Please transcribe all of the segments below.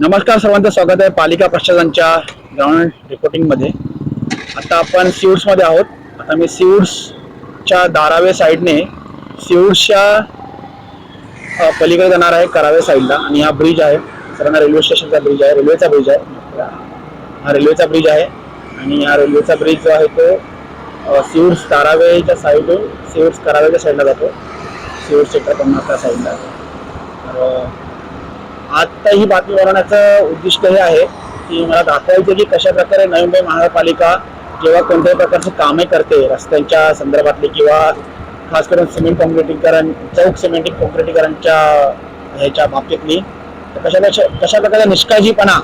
नमस्कार सर्वांचं स्वागत आहे पालिका प्रशासनच्या ग्राउंड रिपोर्टिंगमध्ये. आता आपण सिवूड्समध्ये आहोत. आता मी सिवूड्सच्या दारावे साईडने सिवूड्सच्या पलीकडे जाणार आहे करावे साईडला आणि हा ब्रिज आहे. सर्वांना रेल्वे स्टेशनचा ब्रिज आहे रेल्वेचा ब्रिज आहे. हा रेल्वेचा ब्रिज आहे आणि हा रेल्वेचा ब्रिज जो आहे तो अ, सिवूड्स दारावेच्या साईडून सिवूड्स करावेच्या साईडला जातो. सिवूड्स सेक्टर पन्नासच्या साईडला. तर अ, आता ही बातमी बनवण्याचं उद्दिष्ट हे आहे की मला दाखवायचं की कशा प्रकारे नवी मुंबई महानगरपालिका जेव्हा कोणत्याही प्रकारची कामे करते रस्त्यांच्या संदर्भातली किंवा खास करून सिमेंट कॉन्क्रिटीकरण चौक सिमेंटिंग कॉन्क्रिटीकरणच्या ह्याच्या बाबतीतली तर कशा कशा कशा प्रकारचा निष्काळजीपणा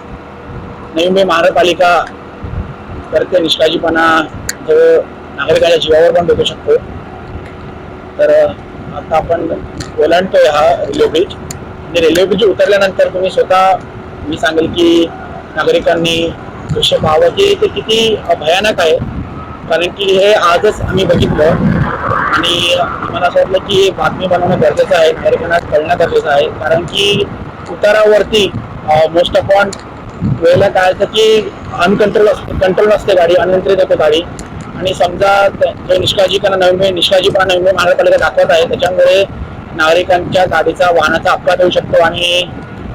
नवी मुंबई महानगरपालिका करते निष्काळजीपणा जो नागरिकांच्या जीवावर पण भेटू शकतो. तर आता आपण ओलांडतोय हा रेल्वे ब्रिज. म्हणजे रेल्वे ब्रिज उतरल्यानंतर तुम्ही स्वतः मी सांगेल की नागरिकांनी दृश्य पाहावं. की ते किती भयानक आहे. कारण की हे आजच आम्ही बघितलं. आणि मला असं वाटलं की हे बातमी बनवणं गरजेचं आहे. नागरिकांना कळणं गरजेचं आहे. कारण की उतारावरती मोस्ट ऑफ ऑन वेळेला काय असतं की अनकंट्रोल कंट्रोल नसते गाडी अनियंत्रित होते गाडी. आणि समजा निष्काळजीपणा नवीन निष्काळजीपणा नवीन महानगरपालिका दाखवत आहे त्याच्यामुळे नागरिकांच्या गाडीचा वाहनाचा अपघात होऊ शकतो आणि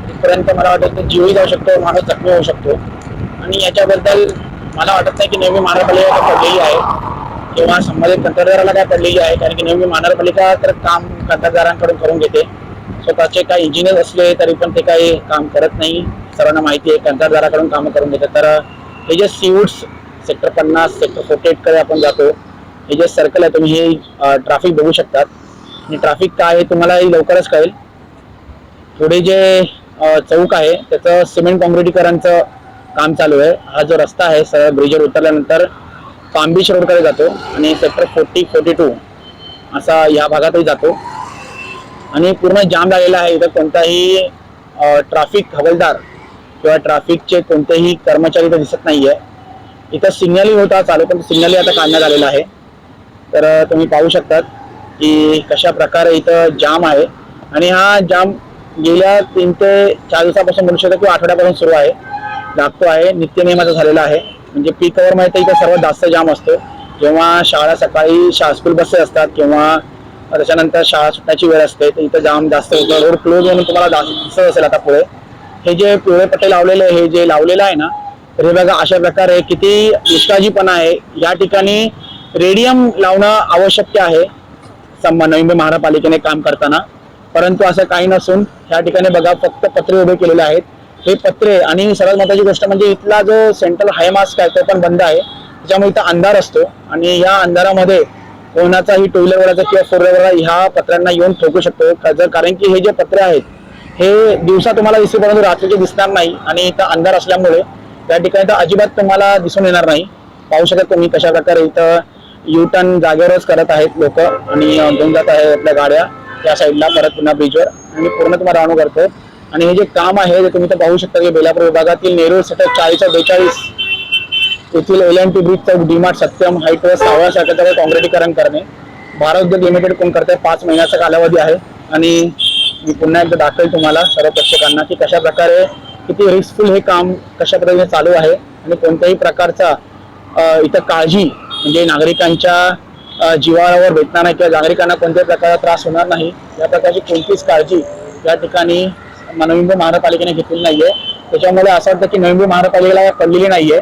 तिथपर्यंत मला वाटतं जीवही जाऊ शकतो माणूस जखमी होऊ शकतो. आणि याच्याबद्दल मला वाटत नाही की नेहमी महानगरपालिका पडलेली आहे. किंवा संबंधित कंत्राटदाराला काय पडलेली आहे कारण की नेहमी महानगरपालिका तर काम कंत्राटदारांकडून करून घेते. स्वतःचे काही इंजिनियर असले तरी पण ते काही काम करत नाही. सर्वांना माहिती आहे कंत्राटदाराकडून कामं करून घेतात. तर हे जे सीवूड्स सेक्टर पन्नास सेक्टर फोर्टी एटकडे आपण जातो हे जे सर्कल आहे तुम्ही हे ट्रॅफिक बघू शकतात. आणि ट्रॅफिक काय आहे तुम्हालाही लवकरच कळेल. पुढे जे चौक आहे त्याचं सिमेंट कॉन्क्रिटीकरणचं काम चालू आहे. हा जो रस्ता आहे सरळ ब्रिजवर उतरल्यानंतर पाम रोडकडे जातो आणि सेक्टर फोर्टी फोर्टी टू असा या भागातही जातो. आणि पूर्ण जाम झालेला आहे इथं कोणताही ट्रॅफिक हवलदार किंवा ट्रॅफिकचे कोणतेही कर्मचारी इथं दिसत नाही आहे इथं सिग्नलिंग होता चालू पण सिग्नलही आता काढण्यात आलेला आहे. तर तुम्ही पाहू शकतात. की कशा प्रकारे इथं जाम आहे. आणि हा जाम गेल्या तीन ते चार दिवसापासून म्हणू शकतो किंवा आठवड्यापासून सुरू आहे. लागतो आहे. नित्य नियमाचा झालेला आहे. म्हणजे पीक अवर माहिती इथं सर्वात जास्त जाम असतो. जेव्हा शाळा सकाळी शाळा स्कूल बसेस असतात किंवा त्याच्यानंतर शाळा सुटण्याची वेळ असते तर इथं जाम जास्त होतं. रोड क्लोज होऊन तुम्हाला दास- दिसत असेल आता पुढे. हे जे पिवळे पट्टे लावलेले हे जे लावलेलं आहे ना तर हे बघा अशा प्रकारे किती निष्काळजीपणा आहे. या ठिकाणी रेडियम लावणं आवश्यक आहे. नवी मुंबई महानगरपालिकेने काम करताना. परंतु असं काही नसून ह्या ठिकाणी बघा फक्त पत्रे उभे केलेले आहेत. हे पत्रे आणि सर्वात महत्वाची गोष्ट म्हणजे इथला जो सेंट्रल हायमास्क आहे तो पण बंद आहे. त्याच्यामुळे इथं अंधार असतो. आणि या अंधारामध्ये कोणाचाही टू व्हीलरवाल्याचा किंवा फोर व्हीलरवाला ह्या पत्र्यांना येऊन ठोकू शकतो. जर कारण की हे जे पत्रे आहेत हे दिवसा तुम्हाला दिसते परंतु रात्रीचे दिसणार नाही. आणि इथं अंधार असल्यामुळे त्या ठिकाणी तर अजिबात तुम्हाला दिसून येणार नाही. पाहू शकत तुम्ही कशा प्रकारे इथं यू टर्न जागेवरच करत आहेत लोक आणि घेऊन जात आहेत आपल्या गाड्या त्या साईडला परत पुन्हा ब्रिजवर आणि पूर्ण तुम्हाला राहणं करतो आणि हे जे काम आहे ते तुम्ही तर पाहू शकता की बेलापूर विभागातील नेरूळ सतत चाळीस बेचाळीस येथील एल एन टी ब्रिज चौक डीमार्ट सत्यम हाईट व सावळा शाखेचं काँक्रिटीकरण करणे. भारत उद्योग लिमिटेड कोण करते पाच महिन्याचा कालावधी आहे. आणि मी पुन्हा एकदा दाखवेल तुम्हाला सर्व प्रेक्षकांना की कशा प्रकारे किती रिस्कफुल हे काम कशा पद्धतीने चालू आहे. आणि कोणत्याही प्रकारचा इथं काळजी म्हणजे नागरिकांच्या जीवावर भेटणार नाही किंवा नागरिकांना कोणत्याही प्रकारचा त्रास होणार नाही या प्रकारची कोणतीच काळजी या ठिकाणी नवी महानगरपालिकेने घेतलेली नाहीये. त्याच्यामुळे असं वाटतं की नवी महानगरपालिकेला काय पडलेली नाहीये.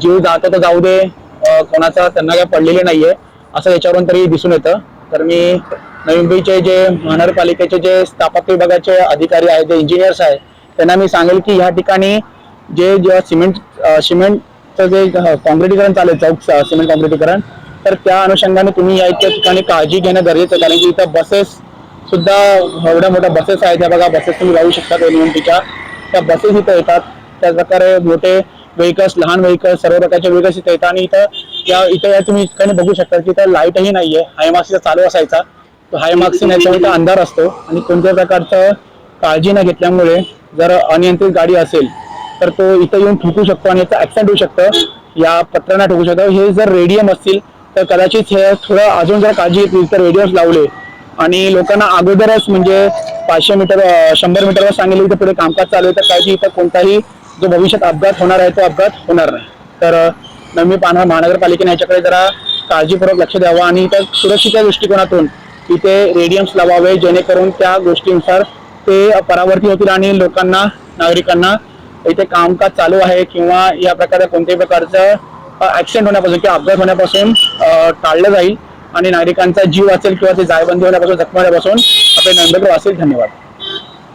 जीव जातो तर जाऊ दे कोणाचा त्यांना काय पडलेले नाहीये असं याच्यावरून तरी दिसून येतं. तर मी नवी मुंबईचे जे महानगरपालिकेचे जे स्थापत्य विभागाचे अधिकारी आहेत जे इंजिनियर्स आहेत त्यांना मी सांगेल की ह्या ठिकाणी जे जेव्हा सिमेंट सिमेंट आता जे कॉन्क्रिटीकरण चालू आहे चौक सिमेंट कॉन्क्रिटीकरण तर त्या अनुषंगाने तुम्ही या इथल्या ठिकाणी काळजी घेणं गरजेचं आहे. कारण की इथं बसेस सुद्धा एवढ्या मोठ्या बसेस आहेत. त्या बघा बसेस तुम्ही राहू शकता एलिमेंटीच्या त्या बसेस इथं येतात. त्याच प्रकारे मोठे व्हेकल्स लहान व्हेकल्स सर्व प्रकारचे व्हेकल्स इथे येतात. आणि इथं या इथं या तुम्ही ठिकाणी बघू शकता की इथं लाईटही नाहीये. आहे हायमार्क्सचा चालू असायचा. तो हाय नाही अंधार असतो. आणि कोणत्या प्रकारचं काळजी न घेतल्यामुळे जर अनियंत्रित गाडी असेल तर तो इथं येऊन ठोकू शकतो आणि याचं ऍक्सिडेंट होऊ शकतं. या पत्रांना ठोकू शकतो. हे जर रेडियम असतील तर कदाचित हे थोडं अजून जर काळजी घेतली तर रेडियम्स लावले. आणि लोकांना अगोदरच म्हणजे पाचशे मीटर शंभर मीटरवर सांगितले इथं पुढे कामकाज चालू आहे तर काही इथं कोणताही जो भविष्यात अपघात होणार आहे तो अपघात होणार नाही. तर अं, नवी पाहणार महानगरपालिकेने याच्याकडे जरा काळजीपूर्वक लक्ष द्यावं आणि इथं सुरक्षेच्या दृष्टिकोनातून इथे रेडियम्स लावावे जेणेकरून त्या गोष्टीनुसार ते परावर्ती होतील आणि लोकांना नागरिकांना इथे कामकाज चालू आहे किंवा या प्रकारे कोणत्याही प्रकारचं ऍक्सिडेंट होण्यापासून किंवा अपघात होण्यापासून टाळलं जाईल. आणि नागरिकांचा जीव असेल किंवा ते जायबंदी होण्यापासून जखम होण्यापासून आपले नंदकर वाचेल. धन्यवाद.